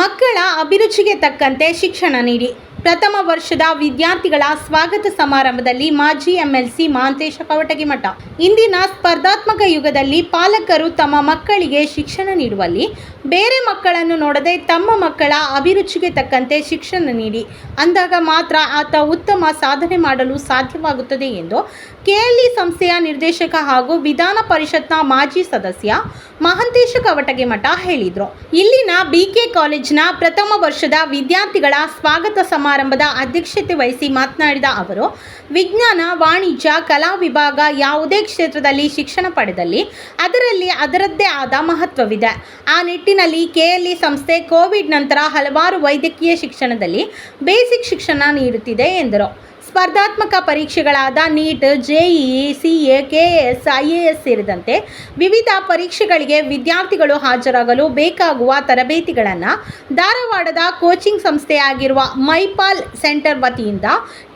ಮಕ್ಕಳ ಅಭಿರುಚಿಗೆ ತಕ್ಕಂತೆ ಶಿಕ್ಷಣ ನೀಡಿ. ಪ್ರಥಮ ವರ್ಷದ ವಿದ್ಯಾರ್ಥಿಗಳ ಸ್ವಾಗತ ಸಮಾರಂಭದಲ್ಲಿ ಮಾಜಿ ಎಂಎಲ್ಸಿ ಮಾಂತೇಶ ಕವಟಗಿಮಠ ಇಂದಿನ ಸ್ಪರ್ಧಾತ್ಮಕ ಯುಗದಲ್ಲಿ ಪಾಲಕರು ತಮ್ಮ ಮಕ್ಕಳಿಗೆ ಶಿಕ್ಷಣ ನೀಡುವಲ್ಲಿ, ಬೇರೆ ಮಕ್ಕಳನ್ನು ನೋಡದೆ ತಮ್ಮ ಮಕ್ಕಳ ಅಭಿರುಚಿಗೆ ತಕ್ಕಂತೆ ಶಿಕ್ಷಣ ನೀಡಿ. ಅಂದಾಗ ಮಾತ್ರ ಆತ ಉತ್ತಮ ಸಾಧನೆ ಮಾಡಲು ಸಾಧ್ಯವಾಗುತ್ತದೆ ಎಂದು ಕೆಎಲ್ಇ ಸಂಸ್ಥೆಯ ನಿರ್ದೇಶಕ ಹಾಗೂ ವಿಧಾನ ಪರಿಷತ್ನ ಮಾಜಿ ಸದಸ್ಯ ಮಹಂತೇಶ ಕವಟಗಿಮಠ ಹೇಳಿದರು. ಇಲ್ಲಿನ ಬಿಕೆ ಕಾಲೇಜಿನ ಪ್ರಥಮ ವರ್ಷದ ವಿದ್ಯಾರ್ಥಿಗಳ ಸ್ವಾಗತ ಸಮಾರಂಭದ ಅಧ್ಯಕ್ಷತೆ ವಹಿಸಿ ಮಾತನಾಡಿದ ಅವರು, ವಿಜ್ಞಾನ, ವಾಣಿಜ್ಯ, ಕಲಾ ವಿಭಾಗ ಯಾವುದೇ ಕ್ಷೇತ್ರದಲ್ಲಿ ಶಿಕ್ಷಣ ಪಡೆದಲ್ಲಿ ಅದರಲ್ಲಿ ಅದರದ್ದೇ ಆದ ಮಹತ್ವವಿದೆ. ಆ ನಿಟ್ಟಿನಲ್ಲಿ ಕೆಎಲ್ಇ ಸಂಸ್ಥೆ ಕೋವಿಡ್ ನಂತರ ಹಲವಾರು ವೈದ್ಯಕೀಯ ಶಿಕ್ಷಣದಲ್ಲಿ ಬೇಸಿಕ್ ಶಿಕ್ಷಣ ನೀಡುತ್ತಿದೆ ಎಂದರು. ಸ್ಪರ್ಧಾತ್ಮಕ ಪರೀಕ್ಷೆಗಳಾದ NEET JEE I A S ಸೇರಿದಂತೆ ವಿವಿಧ ಪರೀಕ್ಷೆಗಳಿಗೆ ವಿದ್ಯಾರ್ಥಿಗಳು ಹಾಜರಾಗಲು ಬೇಕಾಗುವ ತರಬೇತಿಗಳನ್ನು ಧಾರವಾಡದ ಕೋಚಿಂಗ್ ಸಂಸ್ಥೆಯಾಗಿರುವ ಮೈಪಾಲ್ ಸೆಂಟರ್ ವತಿಯಿಂದ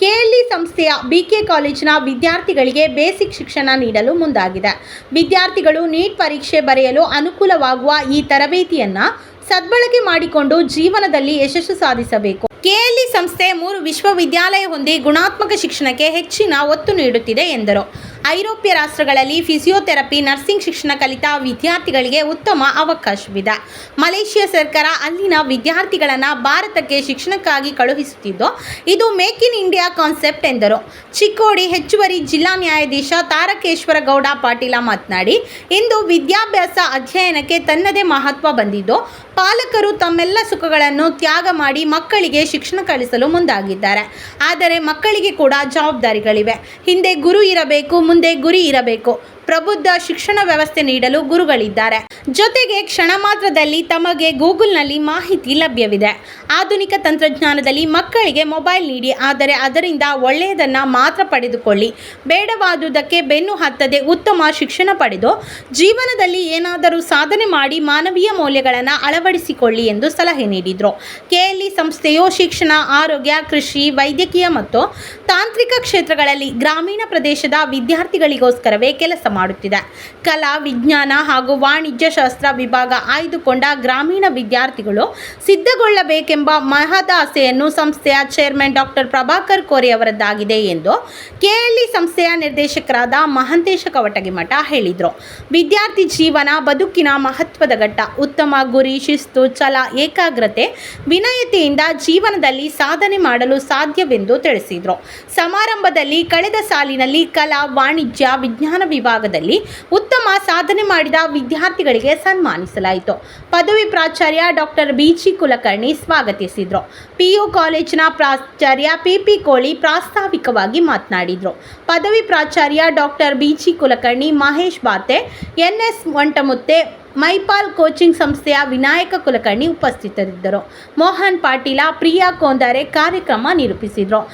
ಕೆಎಲ್ಇ ಸಂಸ್ಥೆಯ ಬಿಕೆ ಕಾಲೇಜಿನ ವಿದ್ಯಾರ್ಥಿಗಳಿಗೆ ಬೇಸಿಕ್ ಶಿಕ್ಷಣ ನೀಡಲು ಮುಂದಾಗಿದೆ. ವಿದ್ಯಾರ್ಥಿಗಳು ನೀಟ್ ಪರೀಕ್ಷೆ ಬರೆಯಲು ಅನುಕೂಲವಾಗುವ ಈ ತರಬೇತಿಯನ್ನು ಸದ್ಬಳಕೆ ಮಾಡಿಕೊಂಡು ಜೀವನದಲ್ಲಿ ಯಶಸ್ಸು ಸಾಧಿಸಬೇಕು. ಕೆಎಲ್ಇ ಸಂಸ್ಥೆ ಮೂರು ವಿಶ್ವವಿದ್ಯಾಲಯ ಹೊಂದಿ ಗುಣಾತ್ಮಕ ಶಿಕ್ಷಣಕ್ಕೆ ಹೆಚ್ಚಿನ ಒತ್ತು ನೀಡುತ್ತಿದೆ ಎಂದರು. ಐರೋಪ್ಯ ರಾಷ್ಟ್ರಗಳಲ್ಲಿ ಫಿಸಿಯೋಥೆರಪಿ, ನರ್ಸಿಂಗ್ ಶಿಕ್ಷಣ ಕಲಿತ ವಿದ್ಯಾರ್ಥಿಗಳಿಗೆ ಉತ್ತಮ ಅವಕಾಶವಿದೆ. ಮಲೇಷಿಯಾ ಸರ್ಕಾರ ಅಲ್ಲಿನ ವಿದ್ಯಾರ್ಥಿಗಳನ್ನು ಭಾರತಕ್ಕೆ ಶಿಕ್ಷಣಕ್ಕಾಗಿ ಕಳುಹಿಸುತ್ತಿದ್ದು, ಇದು ಮೇಕ್ ಇನ್ ಇಂಡಿಯಾ ಕಾನ್ಸೆಪ್ಟ್ ಎಂದರು. ಚಿಕ್ಕೋಡಿ ಹೆಚ್ಚುವರಿ ಜಿಲ್ಲಾ ನ್ಯಾಯಾಧೀಶ ತಾರಕೇಶ್ವರ ಗೌಡ ಪಾಟೀಲ ಮಾತನಾಡಿ, ಇಂದು ವಿದ್ಯಾಭ್ಯಾಸ ಅಧ್ಯಯನಕ್ಕೆ ತನ್ನದೇ ಮಹತ್ವ ಬಂದಿದ್ದು, ಪಾಲಕರು ತಮ್ಮೆಲ್ಲ ಸುಖಗಳನ್ನು ತ್ಯಾಗ ಮಾಡಿ ಮಕ್ಕಳಿಗೆ ಶಿಕ್ಷಣ ಕಲಿಸಲು ಮುಂದಾಗಿದ್ದಾರೆ. ಆದರೆ ಮಕ್ಕಳಿಗೆ ಕೂಡ ಜವಾಬ್ದಾರಿಗಳಿವೆ. ಹಿಂದೆ ಗುರು ಇರಬೇಕು ಮುಂದೆ ಗುರಿ ಇರಬೇಕು. ಪ್ರಬುದ್ಧ ಶಿಕ್ಷಣ ವ್ಯವಸ್ಥೆ ನೀಡಲು ಗುರುಗಳಿದ್ದಾರೆ. ಜೊತೆಗೆ ಕ್ಷಣ ಮಾತ್ರದಲ್ಲಿ ತಮಗೆ ಗೂಗಲ್ನಲ್ಲಿ ಮಾಹಿತಿ ಲಭ್ಯವಿದೆ. ಆಧುನಿಕ ತಂತ್ರಜ್ಞಾನದಲ್ಲಿ ಮಕ್ಕಳಿಗೆ ಮೊಬೈಲ್ ನೀಡಿ, ಆದರೆ ಅದರಿಂದ ಒಳ್ಳೆಯದನ್ನು ಮಾತ್ರ ಪಡೆದುಕೊಳ್ಳಿ. ಬೇಡವಾದುದಕ್ಕೆ ಬೆನ್ನು ಹತ್ತದೆ ಉತ್ತಮ ಶಿಕ್ಷಣ ಪಡೆದು, ಜೀವನದಲ್ಲಿ ಏನಾದರೂ ಸಾಧನೆ ಮಾಡಿ ಮಾನವೀಯ ಮೌಲ್ಯಗಳನ್ನು ಅಳವಡಿಸಿಕೊಳ್ಳಿ ಎಂದು ಸಲಹೆ ನೀಡಿದರು. ಕೆಎಲ್ಇ ಸಂಸ್ಥೆಯು ಶಿಕ್ಷಣ, ಆರೋಗ್ಯ, ಕೃಷಿ, ವೈದ್ಯಕೀಯ ಮತ್ತು ತಾಂತ್ರಿಕ ಕ್ಷೇತ್ರಗಳಲ್ಲಿ ಗ್ರಾಮೀಣ ಪ್ರದೇಶದ ವಿದ್ಯಾರ್ಥಿಗಳಿಗೋಸ್ಕರವೇ ಕೆಲಸ ಮಾಡುತ್ತಿದೆ. ಕಲಾ, ವಿಜ್ಞಾನ ಹಾಗೂ ವಾಣಿಜ್ಯ ಶಾಸ್ತ್ರ ವಿಭಾಗ ಆಯ್ದುಕೊಂಡ ಗ್ರಾಮೀಣ ವಿದ್ಯಾರ್ಥಿಗಳು ಸಿದ್ಧಗೊಳ್ಳಬೇಕೆಂಬ ಮಹದಾಸೆಯನ್ನು ಸಂಸ್ಥೆಯ ಚೇರ್ಮನ್ ಡಾಕ್ಟರ್ ಪ್ರಭಾಕರ್ ಕೋರಿ ಅವರದ್ದಾಗಿದೆ ಎಂದು ಕೆಎಲ್ಇ ಸಂಸ್ಥೆಯ ನಿರ್ದೇಶಕರಾದ ಮಹಂತೇಶ ಕವಟಗಿಮಠ ಹೇಳಿದರು. ವಿದ್ಯಾರ್ಥಿ ಜೀವನ ಬದುಕಿನ ಮಹತ್ವದ ಘಟ್ಟ. ಉತ್ತಮ ಗುರಿ, ಶಿಸ್ತು, ಛಲ, ಏಕಾಗ್ರತೆ, ವಿನಯತೆಯಿಂದ ಜೀವನದಲ್ಲಿ ಸಾಧನೆ ಮಾಡಲು ಸಾಧ್ಯವೆಂದು ತಿಳಿಸಿದರು. ಸಮಾರಂಭದಲ್ಲಿ ಕಳೆದ ಸಾಲಿನಲ್ಲಿ ಕಲಾ, ವಾಣಿಜ್ಯ, ವಿಜ್ಞಾನ ವಿಭಾಗದಲ್ಲಿ ಉತ್ತಮ ಸಾಧನೆ ಮಾಡಿದ ವಿದ್ಯಾರ್ಥಿಗಳಿಗೆ ಸನ್ಮಾನಿಸಲಾಯಿತು. ಪದವಿ ಪ್ರಾಚಾರ್ಯ ಡಾಕ್ಟರ್ ಬಿಜಿ ಕುಲಕರ್ಣಿ ಸ್ವಾಗತಿಸಿದರು. ಪಿಯು ಕಾಲೇಜಿನ ಪ್ರಾಚಾರ್ಯ ಪಿಪಿ ಕೋಳಿ ಪ್ರಾಸ್ತಾವಿಕವಾಗಿ ಮಾತನಾಡಿದರು. ಪದವಿ ಪ್ರಾಚಾರ್ಯ ಡಾಕ್ಟರ್ ಬಿಜಿ ಕುಲಕರ್ಣಿ ಮಹೇಶ್ ಬಾತೆ ಎನ್ಎಸ್ ಒಂಟಮುತ್ತೆ, ಮೈಪಾಲ್ ಕೋಚಿಂಗ್ ಸಂಸ್ಥೆಯ ವಿನಾಯಕ ಕುಲಕರ್ಣಿ ಉಪಸ್ಥಿತರಿದ್ದರು. ಮೋಹನ್ ಪಾಟೀಲ, ಪ್ರಿಯಾ ಕೋಂದಾರೆ ಕಾರ್ಯಕ್ರಮ ನಿರೂಪಿಸಿದರು.